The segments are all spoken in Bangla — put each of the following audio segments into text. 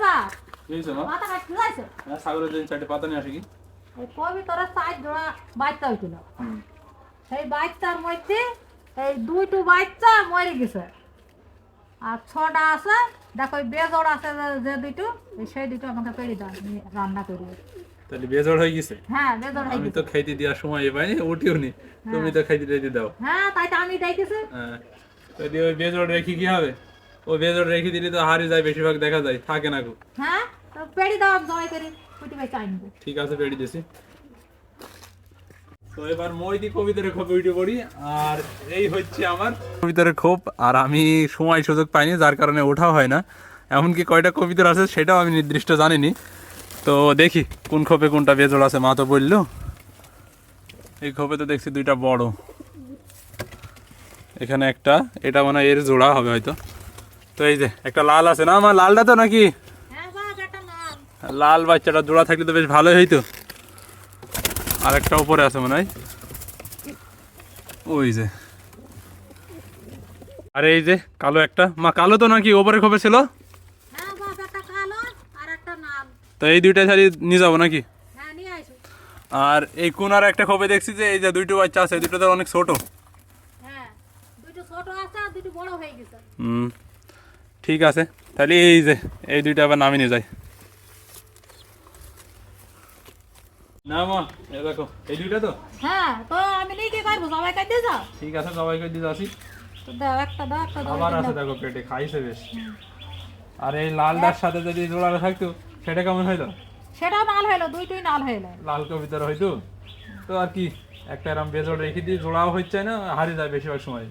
মা? মাথা হ্যাঁ ছাগলের দিন চারটে পাতা নিয়ে আসে কি? এই কবিতরের সাইড জোড়া বাচ্চা হইছিল। সেই বাচ্চার মধ্যে এই দুইটো বাচ্চা মরে গেছে। আর ছটা আছে দেখো ওই বেজোড় আছে যে- সেই দুটো আমাকে পেড়ে দাও আমি রান্না করি। তাহলে বেজড় হয়ে গেছে? হ্যাঁ বেজোড় হয়ে আমি তো খাইতে দেওয়ার সময় পাইনি উঠিও নি। তুমি তো খাইতে দাও। হ্যাঁ তাই তো আমি দেখেছি হ্যাঁ। ওই বেজড় রেখে কি হবে? ওই বেজড় রেখে দিলে তো হারিয়ে যায় বেশিরভাগ দেখা যায় থাকে না গো। হ্যাঁ? তো পেড়ে দাও আমি জয় করি কুটি ভাই চাই ঠিক আছে পেড়ি দিছি। তো এবার মই দি কবিতার খোপ উঠে পড়ি আর এই হচ্ছে আমার কবিতার খোপ আর আমি সময় সুযোগ পাইনি যার কারণে ওঠাও হয় না। এমনকি কয়টা কবিতার আছে সেটাও আমি নির্দিষ্ট জানিনি। তো দেখি কোন খোপে কোনটা বেজোড় আছে মা তো বলল। এই খোপে তো দেখছি দুইটা বড়। এখানে একটা এটা মানে এর জোড়া হবে হয়তো। তো এই যে একটা লাল আছে না? আমার লালটা তো নাকি? হ্যাঁ লাল। বাচ্চাটা জোড়া থাকলে তো বেশ ভালোই হইতো। আর একটা উপরে আছে মনে হয়। ওই যে। আরে এই যে কালো একটা। মা কালো তো নাকি ওপরে খোপে ছিল হ্যাঁ আর তো এই দুইটা শাড়ি নিয়ে যাব নাকি? হ্যাঁ আর এই কোনার একটা খোপে দেখছি যে এই যে দুইটো বাচ্চা আছে দুটো তো অনেক ছোট। হ্যাঁ দুটো ছোট আছে আর দুটো বড় হয়ে গেছে। হুম। ঠিক আছে তাহলে এই যে এই দুইটা আবার নামিয়ে যাই। না মা এ দেখো এই দুইটা তো? হ্যাঁ তো আমি নিয়ে কি করব সবাই কাটতে যাও? ঠিক আছে সবাইকে দিয়ে আসি। দাও একটা দাও একটা দাও আবার আছে দেখো পেটে খাইছে বেশ। আর এই লালটার সাথে যদি থাকতো সেটা কেমন হইল? হইল দুইটাই হইল। লাল কবিতার হইতো? তো আর কি একটা এরম বেজোড় রেখে দিই জোড়াও হচ্ছে না হারিয়ে যায় বেশিরভাগ সময়।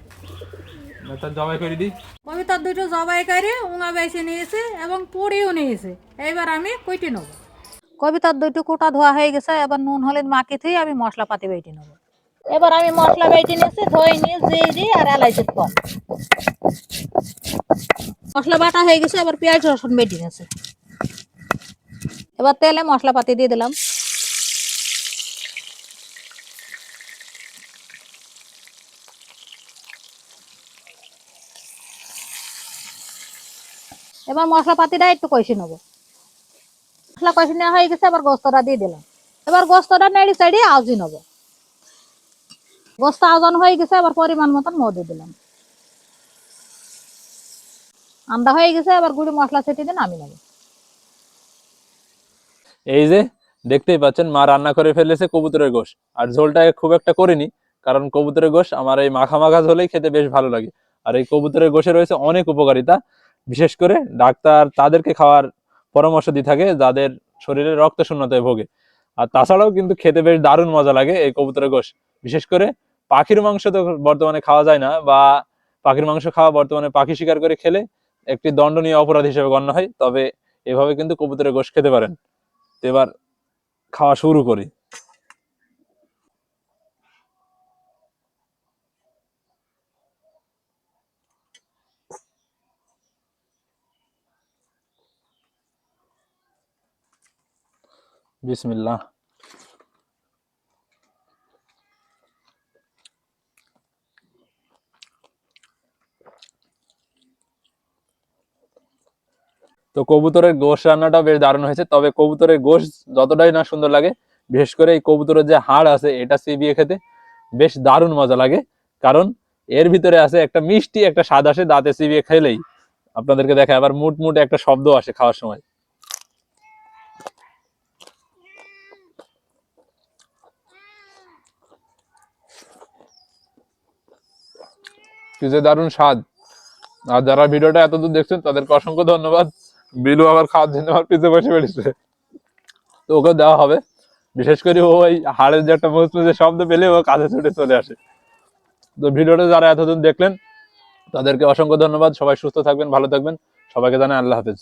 তার জবাই করে দিই। কবিতার দুটো জবাই করে উঙা বেছে নিয়েছে এবং পুড়িও নিয়েছে। এইবার আমি কইটে নেব। কবিতার দুটো কোটা ধোয়া হয়ে গেছে, এবার নুন, হলুদ মাখি থুই আমি মশলা পাতি বেটে নেব। এবার আমি মশলা বেটে নিয়েছি, ধুয়ে নিয়ে জিরি আর এলাইচির ফল মশলা বাটা হয়ে গেছে, এবার পেঁয়াজ রসুন বেটে নিয়েছে। এবার তেলে মশলা পাতি দিয়ে দিলাম। এবার মশলা পাতিটা একটু কষে নেব। মশলা কষে নেওয়া হয়ে গেছে, এবার গোস্তটা দিয়ে দিলাম। এবার গোস্তটা নেড়ি সাইডে আউজি নেব। গোস্ত আওজন হয়ে গেছে, এবার পরিমাণ মতন মধু দিলাম। আন্দা হয়ে গেছে, এবার গুঁড়ি মশলা ছেটে দিয়ে নামিয়ে নেব। এই যে, দেখতেই পাচ্ছেন, মা রান্না করে ফেলেছে কবুতরের গোশ। আর ঝোলটা খুব একটা করিনি, কারণ কবুতরের গোশ আমার এই মাখা মাখা ঝোলেই খেতে বেশ ভালো লাগে। আর এই কবুতরের গোশে রয়েছে অনেক উপকারিতা। বিশেষ করে ডাক্তার তাদেরকে খাওয়ার পরামর্শ দিয়ে থাকে, যাদের শরীরে রক্ত শূন্যতায় ভোগে। আর তাছাড়াও কিন্তু খেতে বেশ দারুণ মজা লাগে এই কবুতরের গোশ। বিশেষ করে পাখির মাংস তো বর্তমানে খাওয়া যায় না বা পাখির মাংস খাওয়া বর্তমানে পাখি শিকার করে খেলে একটি দণ্ডনীয় অপরাধ হিসেবে গণ্য হয়, তবে এভাবে কিন্তু কবুতরের গোশ খেতে পারেন। এবার খাওয়া শুরু করি। বিসমিল্লাহ। তো কবুতরের গোশ রান্নাটা বেশ দারুণ হয়েছে, তবে কবুতরের গোশ যতটাই না সুন্দর লাগে, বিশেষ করে এই কবুতরের যে হাড় আছে, এটা চিবিয়ে খেতে বেশ দারুণ মজা লাগে, কারণ এর ভিতরে আছে একটা মিষ্টি একটা স্বাদ আসে দাঁতে চিবিয়ে খেলেই। আপনাদেরকে দেখা আবার মুট মুট একটা শব্দ আসে খাওয়ার সময়। কি যে স্বাদ। আর যারা ভিডিওটা এতদূর দেখছেন, তাদেরকে অসংখ্য ধন্যবাদ। বিলু আবার খাওয়ার জন্য আমার পিছে বসে বেড়েছে তো ওকে দেওয়া হবে। বিশেষ করে ও ওই হাড়ের যে একটা মুচমুচে শব্দ পেলে ও কাছে ছুটে চলে আসে। তো ভিডিওটা যারা এতদিন দেখলেন, তাদেরকে অসংখ্য ধন্যবাদ। সবাই সুস্থ থাকবেন, ভালো থাকবেন। সবাইকে জানাই আল্লাহ হাফেজ।